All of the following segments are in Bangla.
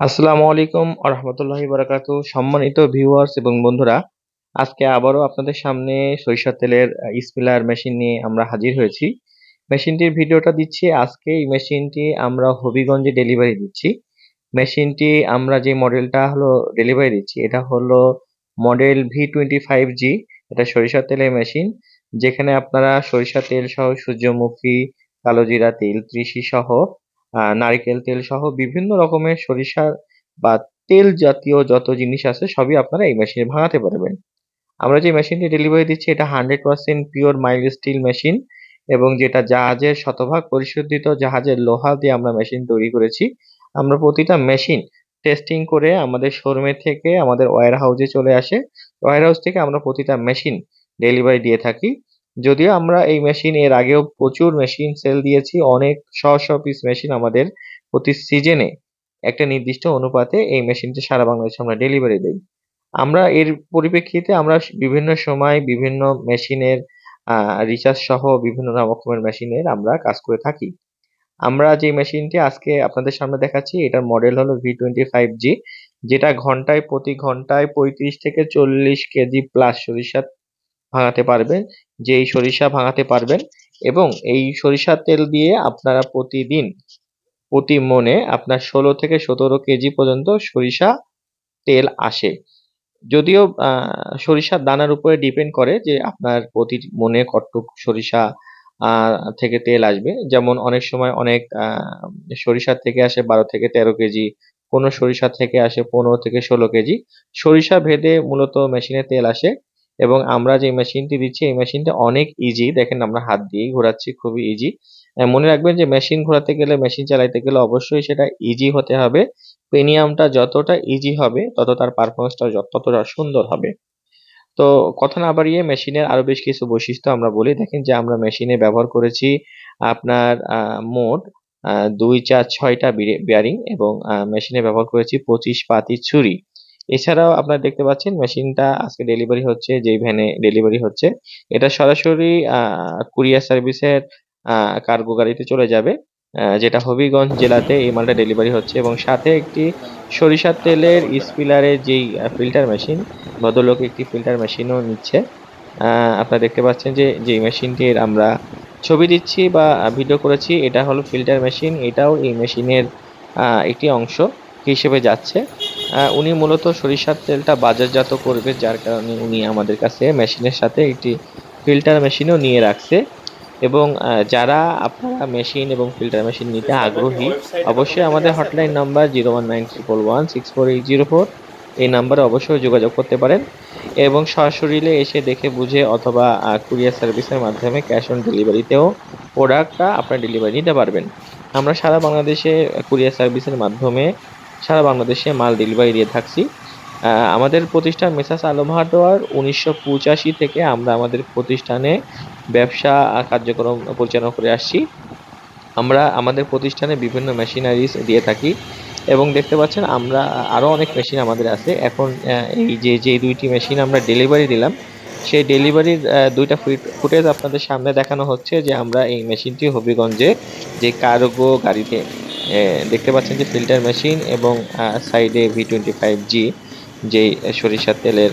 আসসালামু আলাইকুম আরহামতুল্লাহি বারাকাতু সম্মানিত ভিউয়ার্স এবং বন্ধুরা, আজকে আবারও আপনাদের সামনে সরিষার তেলের স্পিলার মেশিন নিয়ে আমরা হাজির হয়েছি। মেশিনটির ভিডিওটা দিচ্ছি। আজকে এই মেশিনটি আমরা হবিগঞ্জে ডেলিভারি দিচ্ছি। মেশিনটি আমরা যে মডেলটা হলো ডেলিভারি দিচ্ছি, এটা হলো model V twenty five G এটা সরিষার তেলের মেশিন যেখানে আপনারা সরিষা তেল সহ সূর্যমুখী, কালোজিরা, তেল ত্রিশি সহ নারিকেল তেল সহ বিভিন্ন রকমের সরিষার বা তেল জাতীয় যত জিনিস আছে সবই আপনারা এই মেশিনে ভাঙাতে পারবেন। আমরা যে মেশিনটি ডেলিভারি দিচ্ছি, এটা hundred percent pure mild steel machine এবং যেটা জাহাজের শতভাগ পরিশোধিত জাহাজের লোহা দিয়ে আমরা মেশিন তৈরি করেছি। আমরা প্রতিটা মেশিন টেস্টিং করে আমাদের শোরুমে থেকে আমাদের ওয়্যার হাউসে চলে আসে। ওয়্যার হাউস থেকে আমরা প্রতিটা মেশিন ডেলিভারি দিয়ে থাকি। যদিও আমরা এই মেশিন এর আগেও প্রচুর মেশিন সেল দিয়েছি, অনেক শ শ পিস মেশিন আমাদের প্রতি সিজনে একটা নির্দিষ্ট অনুপাতে এই মেশিনটি সারা বাংলাদেশে আমরা ডেলিভারি দিই। আমরা এর পরিপ্রেক্ষিতে আমরা বিভিন্ন সময় বিভিন্ন মেশিনের রিচার্জ সহ বিভিন্ন রকমের মেশিনের আমরা কাজ করে থাকি। আমরা যে মেশিনটি আজকে আপনাদের সামনে দেখাচ্ছি, এটার মডেল হলো ভি টোয়েন্টি ফাইভ জি যেটা ঘন্টায় প্রতি ঘন্টায় পঁয়ত্রিশ থেকে চল্লিশ কেজি প্লাস সরিষা ভাঙাতে পারবেন যে এই সরিষা ভাঙাতে পারবেন এবং এই সরিষার তেল দিয়ে আপনারা প্রতিদিন প্রতি মনে আপনার ষোলো থেকে সতেরো কেজি পর্যন্ত সরিষা তেল আসে। যদিও সরিষার দানার উপরে ডিপেন্ড করে যে আপনার প্রতি মনে কতটুক সরিষা থেকে তেল আসবে। যেমন অনেক সময় অনেক সরিষার থেকে আসে বারো থেকে তেরো কেজি, কোনো সরিষা থেকে আসে পনেরো থেকে ষোলো কেজি। সরিষা ভেদে মূলত মেশিনে তেল আসে। এবং আমরা যে মেশিনটি দিচ্ছি, এই মেশিনটা অনেক ইজি দেখেন আমরা হাত দিয়েই ঘোরাচ্ছি, খুবই ইজি মনে রাখবেন যে মেশিন ঘোরাতে গেলে মেশিন চালাইতে গেলে অবশ্যই সেটা ইজি হতে হবে। প্রিমিয়ামটা যতটা ইজি হবে, তত তার পারফরমেন্সটা ততটা সুন্দর হবে। তো কথা না বাড়িয়ে মেশিনের আরও বেশ কিছু বৈশিষ্ট্য আমরা বলি। দেখেন যে আমরা মেশিনে ব্যবহার করেছি আপনার মোট দুই চার ছয়টা বিয়ারিং এবং মেশিনে ব্যবহার করেছি পঁচিশ পাতি ছুরি। এছাড়াও আপনারা দেখতে পাচ্ছেন মেশিনটা আজকে ডেলিভারি হচ্ছে, যেই ভ্যানে ডেলিভারি হচ্ছে। এটা সরাসরি কুরিয়ার সার্ভিসের কার্গো গাড়িতে চলে যাবে যেটা হবিগঞ্জ জেলাতে এই মালটা ডেলিভারি হচ্ছে এবং সাথে একটি সরিষার তেলের স্পিলারের যেই ফিল্টার মেশিন ভদ্রলোক একটি ফিল্টার মেশিনও নিচ্ছে। আপনারা দেখতে পাচ্ছেন যে, যেই মেশিনটির আমরা ছবি দিচ্ছি বা ভিডিও করেছি, এটা হলো ফিল্টার মেশিন এটাও এই মেশিনের একটি অংশ। হিসেবে যাচ্ছে? উনি মূলত সরিষার তেলটা বাজারজাত করবে, যার কারণে উনি আমাদের কাছে মেশিনের সাথে একটি ফিল্টার মেশিনও নিয়ে রাখছে। এবং যারা আপনারা মেশিন এবং ফিল্টার মেশিন নিতে আগ্রহী, অবশ্যই আমাদের hotline number zero one nine triple one six four eight zero four, এই নাম্বারে অবশ্যই যোগাযোগ করতে পারেন। এবং সরাসরিলে এসে দেখে বুঝে অথবা কুরিয়ার সার্ভিসের মাধ্যমে ক্যাশ অন ডেলিভারিতেও প্রোডাক্টটা আপনার ডেলিভারি নিতে পারবেন। আমরা সারা বাংলাদেশে কুরিয়ার সার্ভিসের মাধ্যমে সারা বাংলাদেশে মাল ডেলিভারি দিয়ে থাকছি। আমাদের প্রতিষ্ঠান মেসাস আলম হার্ডওয়ার উনিশশো পঁচাশি থেকে আমরা আমাদের প্রতিষ্ঠানে ব্যবসা কার্যক্রম পরিচালনা করে আসছি। আমরা আমাদের প্রতিষ্ঠানে বিভিন্ন মেশিনারিজ দিয়ে থাকি এবং দেখতে পাচ্ছেন আমরা আরও অনেক মেশিন আমাদের আছে। এখন এই যে যে দুইটি মেশিন আমরা ডেলিভারি দিলাম, সেই ডেলিভারির দুইটা ফুটেজ আপনাদের সামনে দেখানো হচ্ছে যে আমরা এই মেশিনটি হবিগঞ্জে যে কার্গো গাড়িতে দেখতে পাচ্ছেন যে ফিল্টার মেশিন এবং সাইডে ভি টোয়েন্টি ফাইভ জি যেই সরিষার তেলের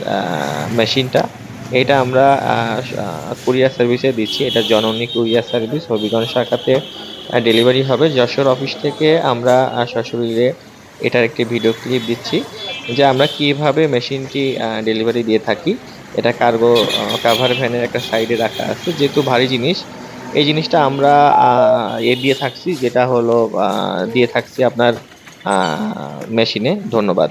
মেশিনটা। এটা আমরা কুরিয়ার সার্ভিসে দিচ্ছি। এটা জননী কুরিয়ার সার্ভিস। হবিগঞ্জ শাখাতে ডেলিভারি হবে। যশোর অফিস থেকে আমরা সশরীরে এটার একটি ভিডিও ক্লিপ দিচ্ছি যে আমরা কীভাবে মেশিনটি ডেলিভারি দিয়ে থাকি। এটা কার্গো কাভার ভ্যানের একটা সাইডে রাখা আছে। যেহেতু ভারী জিনিস এই জিনিসটা আমরা এ দিয়ে থাকছি যেটা হলো দিয়ে থাকছি আপনার মেশিনে। ধন্যবাদ।